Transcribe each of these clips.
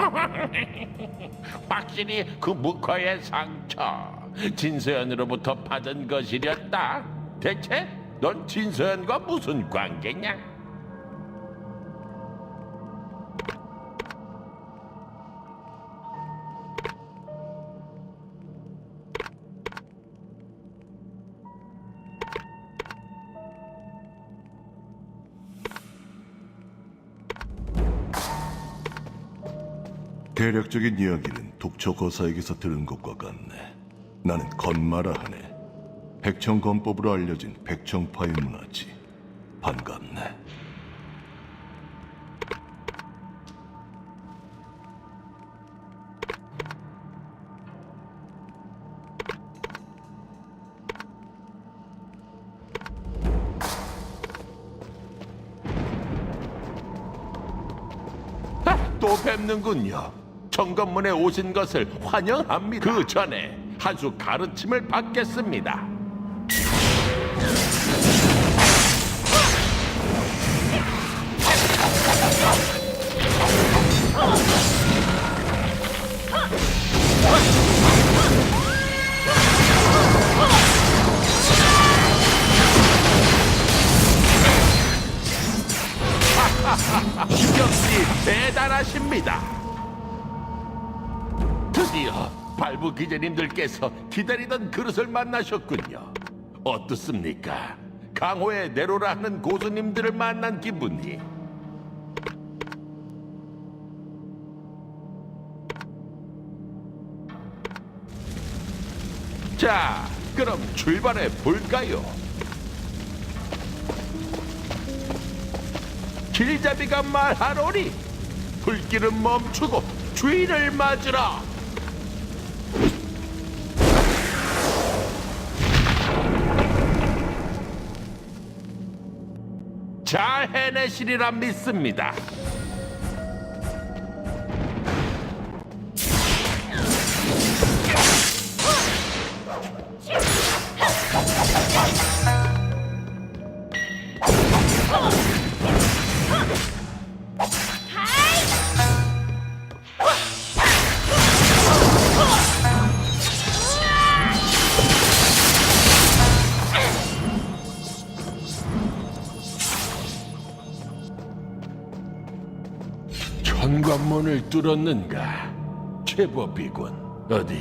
확실히 그 묵화의 상처 진서연으로부터 받은 것이렸다. 대체 넌 진서연과 무슨 관계냐? 대략적인 이야기는 독초 거사에게서 들은 것과 같네. 나는 건마라 하네. 백청건법으로 알려진 백청파의 문화지. 반갑네. 아, 또 뵙는군요. 정건문에 오신 것을 환영합니다. 그 전에 한 수 가르침을 받겠습니다. 역시 대단하십니다. 발부 기자님들께서 기다리던 그릇을 만나셨군요. 어떻습니까? 강호의 내로라 하는 고수님들을 만난 기분이. 자, 그럼 출발해 볼까요? 길잡이가 말하노니 불길은 멈추고 주인을 맞으라. 잘 해내시리라 믿습니다. 현관문을 뚫었는가? 제법이군. 어디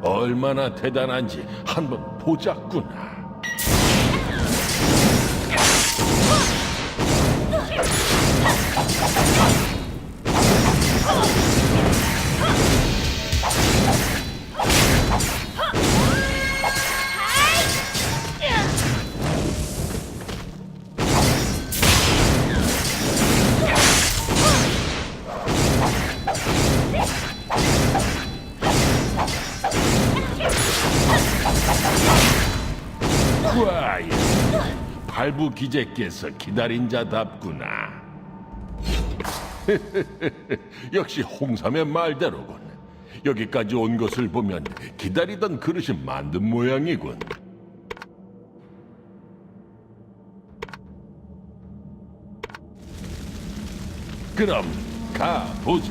얼마나 대단한지 한번 보자꾸나. 과연 발부 기재께서 기다린 자답구나. 역시 홍삼의 말대로군. 여기까지 온 것을 보면 기다리던 그릇이 만든 모양이군. 그럼 가보자.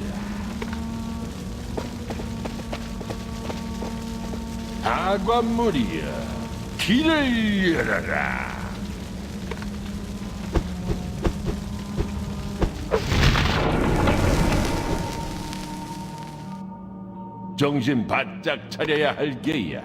다관물이여, 길을 열어라. 정신 바짝 차려야 할 게야.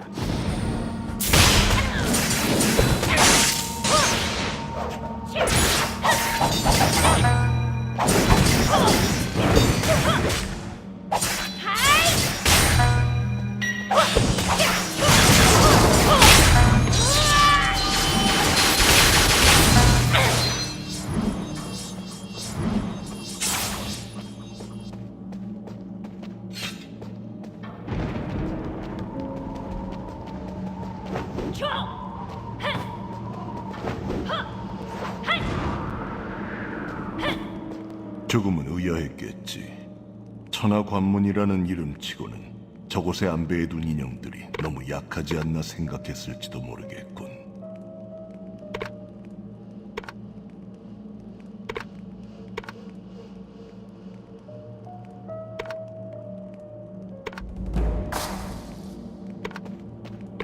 조금은 의아했겠지. 천하 관문이라는 이름치고는 저곳에 안배해둔 인형들이 너무 약하지 않나 생각했을지도 모르겠군.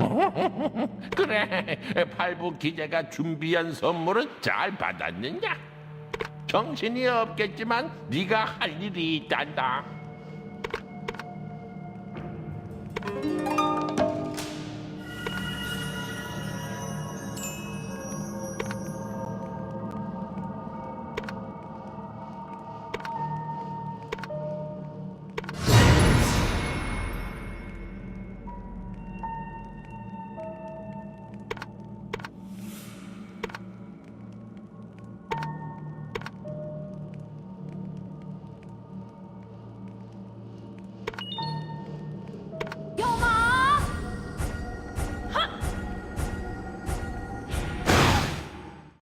그래, 팔부 기자가 준비한 선물은 잘 받았느냐? 정신이 없겠지만 네가 할 일이 있단다.